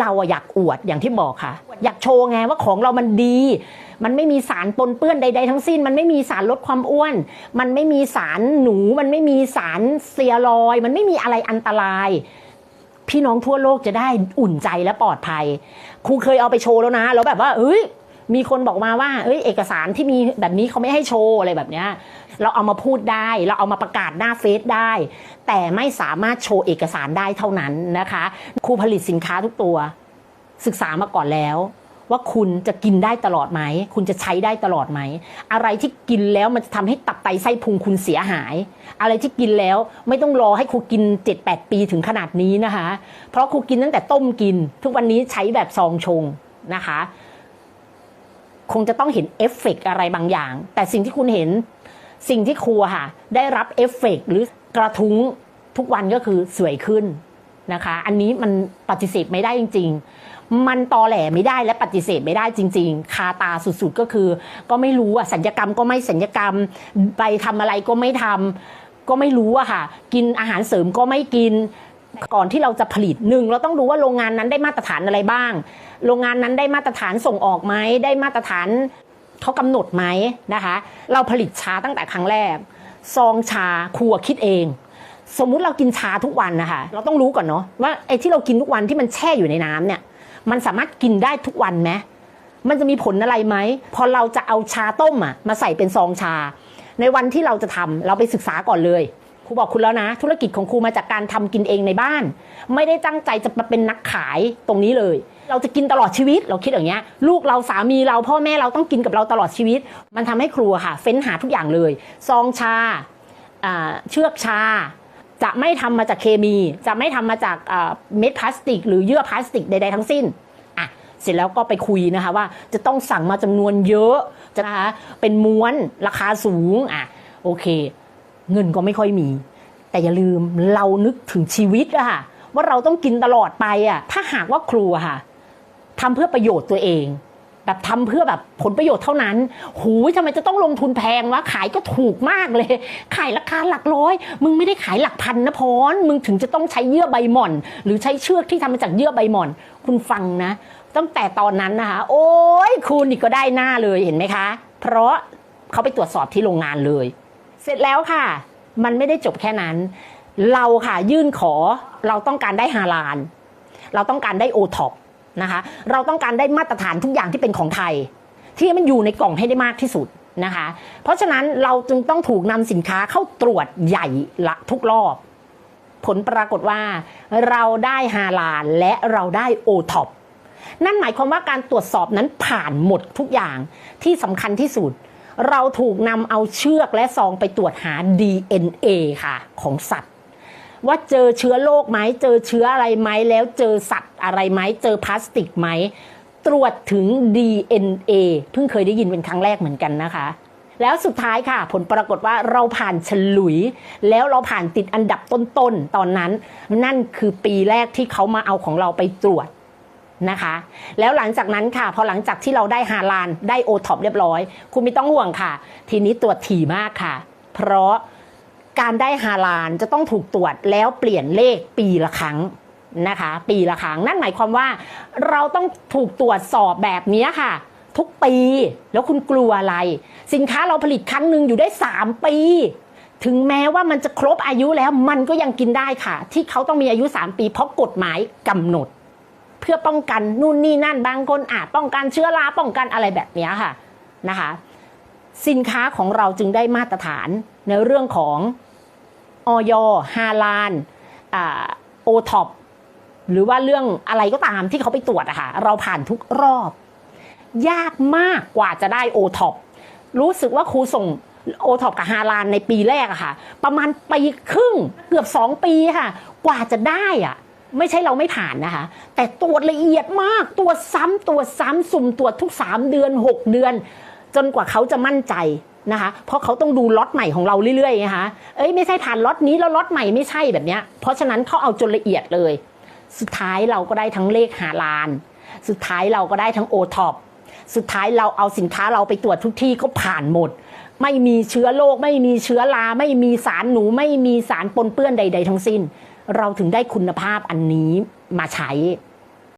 เราอะอยากอวดอย่างที่บอกค่ะ อยากโชว์ไงว่าของเรามันดี มันไม่มีสารปนเปื้อนใด ๆ ทั้งสิ้น มันไม่มีสารลดความอ้วน มันไม่มีสารหนู มันไม่มีสารเซียรอย มันไม่มีอะไรอันตราย พี่น้องทั่วโลกจะได้อุ่นใจและปลอดภัย ครูเคยเอาไปโชว์แล้วนะ แล้วแบบว่าเอ้ย มีคนบอกมาว่าเอ้ยเอกสารที่มีแบบนี้เขาไม่ให้โชว์อะไรแบบเนี้ยเราเอามาพูดได้ เราเอามาประกาศหน้าเฟซได้ แต่ไม่สามารถโชว์เอกสารได้เท่านั้นนะคะครูผลิตสินค้าทุกตัว ศึกษามาก่อนแล้วว่าคุณจะกินได้ตลอดไหม คุณจะใช้ได้ตลอดไหม อะไรที่กินแล้วมันจะทำให้ตับไตไส้พุงคุณเสียหาย อะไรที่กินแล้วไม่ต้องรอให้ครูกิน 7-8 ปีถึงขนาดนี้นะคะ เพราะครูกินตั้งแต่ต้มกิน ทุกวันนี้ใช้แบบซองชงนะคะ คงจะต้องเห็นเอฟเฟกต์อะไรบางอย่าง แต่สิ่งที่คุณเห็นสิ่งที่ครูอะค่ะ ได้รับเอฟเฟกต์หรือกระทุ้งทุกวันก็คือสวยขึ้นนะคะ อันนี้มันปฏิเสธไม่ได้จริง ๆ มันตอแหลไม่ได้และปฏิเสธไม่ได้จริง ๆ คาตาสุดๆก็คือ ก็ไม่รู้อะสัญญกรรมก็ไม่สัญญกรรม ไปทำอะไรก็ไม่ทำก็ไม่รู้อะค่ะ กินอาหารเสริมก็ไม่กิน ก่อนที่เราจะผลิตหนึ่งเราต้องรู้ว่าโรงงานนั้นได้มาตรฐานอะไรบ้าง โรงงานนั้นได้มาตรฐานส่งออกไหมได้มาตรฐานเขากำหนดไหมนะคะ เราผลิตชาตั้งแต่ครั้งแรก ซองชาครัวคิดเอง สมมุติเรากินชาทุกวันนะคะ เราต้องรู้ก่อนเนาะว่าไอ้ที่เรากินทุกวันที่มันแช่อยู่ในน้ำเนี่ย มันสามารถกินได้ทุกวันไหมมันจะมีผลอะไรไหมพอเราจะเอาชาต้มอะมาใส่เป็นซองชา ในวันที่เราจะทำเราไปศึกษาก่อนเลย ครูบอกคุณแล้วนะ ธุรกิจของครูมาจากการทำกินเองในบ้าน ไม่ได้ตั้งใจจะมาเป็นนักขายตรงนี้เลย เราจะกินตลอดชีวิตเราคิดอย่างเงี้ย ลูกเราสามีเราพ่อแม่เราต้องกินกับเราตลอดชีวิต มันทำให้ครัวค่ะ เฟ้นหาทุกอย่างเลย ซองชาเชือกชา จะไม่ทำมาจากเคมี จะไม่ทำมาจากเม็ดพลาสติก หรือเยื่อพลาสติกใดๆทั้งสิ้นอะเสร็จแล้วก็ไปคุยนะคะว่าจะต้องสั่งมาจำนวนเยอะจะนะคะเป็นม้วนราคาสูงอะโอเค เงินก็ไม่ค่อยมี แต่อย่าลืมเรานึกถึงชีวิตอะค่ะว่าเราต้องกินตลอดไปอะถ้าหากว่าครูอะค่ะทำเพื่อประโยชน์ตัวเอง แบบทำเพื่อแบบผลประโยชน์เท่านั้น หูยทำไมจะต้องลงทุนแพงวะขายก็ถูกมากเลย ขายราคาหลักร้อย มึงไม่ได้ขายหลักพันนะพรมึงถึงจะต้องใช้เยื่อใบหม่อน หรือใช้เชือกที่ทำมาจากเยื่อใบหม่อน คุณฟังนะ ตั้งแต่ตอนนั้นนะคะ โอ้ยคุณนี่ก็ได้หน้าเลยเห็นไหมคะ เพราะเขาไปตรวจสอบที่โรงงานเลย เสร็จแล้วค่ะ มันไม่ได้จบแค่นั้น เราค่ะยื่นขอเราต้องการได้ฮาลาน เราต้องการได้โอท็อปนะคะเราต้องการได้มาตรฐานทุกอย่างที่เป็นของไทย ที่มันอยู่ในกล่องให้ได้มากที่สุดนะคะ เพราะฉะนั้นเราจึงต้องถูกนำสินค้าเข้าตรวจใหญ่ละทุกรอบ ผลปรากฏว่า เราได้ฮาลานและเราได้โอท็อปนั่นหมายความว่าการตรวจสอบนั้นผ่านหมดทุกอย่างที่สำคัญที่สุด เราถูกนำเอาเชือกและซองไปตรวจหา DNA ค่ะ ของสัตว์ ว่าเจอเชื้อโรคไหมเจอเชื้ออะไรไหมแล้วเจอสัตว์อะไรไหมเจอพลาสติกไหมตรวจถึง DNA เพิ่งเคยได้ยินเป็นครั้งแรกเหมือนกันนะคะ แล้วสุดท้ายค่ะ ผลปรากฏว่าเราผ่านฉลุย แล้วเราผ่านติดอันดับต้นๆตอนนั้น นั่นคือปีแรกที่เขามาเอาของเราไปตรวจ นะคะ แล้วหลังจากนั้นค่ะ พอหลังจากที่เราได้ฮาลานได้โอท็อปเรียบร้อย คุณไม่ต้องห่วงค่ะ ทีนี้ตรวจถี่มากค่ะ เพราะการได้ฮาลานจะต้องถูกตรวจแล้วเปลี่ยนเลขปีละครั้งนะคะ ปีละครั้งนั่นหมายความว่า เราต้องถูกตรวจสอบแบบนี้ค่ะ ทุกปีแล้วคุณกลัวอะไร สินค้าเราผลิตครั้งหนึ่งอยู่ได้ 3 ปี ถึงแม้ว่ามันจะครบอายุแล้วมันก็ยังกินได้ค่ะ ที่เขาต้องมีอายุ 3 ปีเพราะกฎหมายกำหนด พื่อป้องกันนู่นนี่นั่นบางคนอาจป้องกันเชื้อราป้องกันอะไรแบบนี้ค่ะนะคะ สินค้าของเราจึงได้มาตรฐานในเรื่องของออยฮาลานโอท็อปหรือว่าเรื่องอะไรก็ตามที่เขาไปตรวจอะค่ะเราผ่านทุกรอบ ยากมากกว่าจะได้โอท็อปรู้สึกว่าครูส่งโอท็อปกับฮาลานในปีแรกอะค่ะ ประมาณปีครึ่งเกือบสองปีค่ะ กว่าจะได้อะ ไม่ใช่เราไม่ผ่านนะคะ แต่ตรวจละเอียดมากตรวจซ้ำตรวจซ้ำสุ่มตรวจทุก 3 เดือน 6 เดือน จนกว่าเขาจะมั่นใจนะคะ เพราะเขาต้องดูล็อตใหม่ของเราเรื่อยๆนะคะเอ้ยไม่ใช่ผ่านล็อตนี้แล้วล็อตใหม่ไม่ใช่แบบเนี้ยเพราะฉะนั้นเขาเอาจนละเอียดเลย สุดท้ายเราก็ได้ทั้งเลขหาลาน สุดท้ายเราก็ได้ทั้งโอท็อปสุดท้ายเราเอาสินค้าเราไปตรวจทุกที่ก็ผ่านหมด ไม่มีเชื้อโรคไม่มีเชื้อราไม่มีสารหนูไม่มีสารปนเปื้อนใด ๆ ทั้งสิ้น เราถึงได้คุณภาพอันนี้มาใช้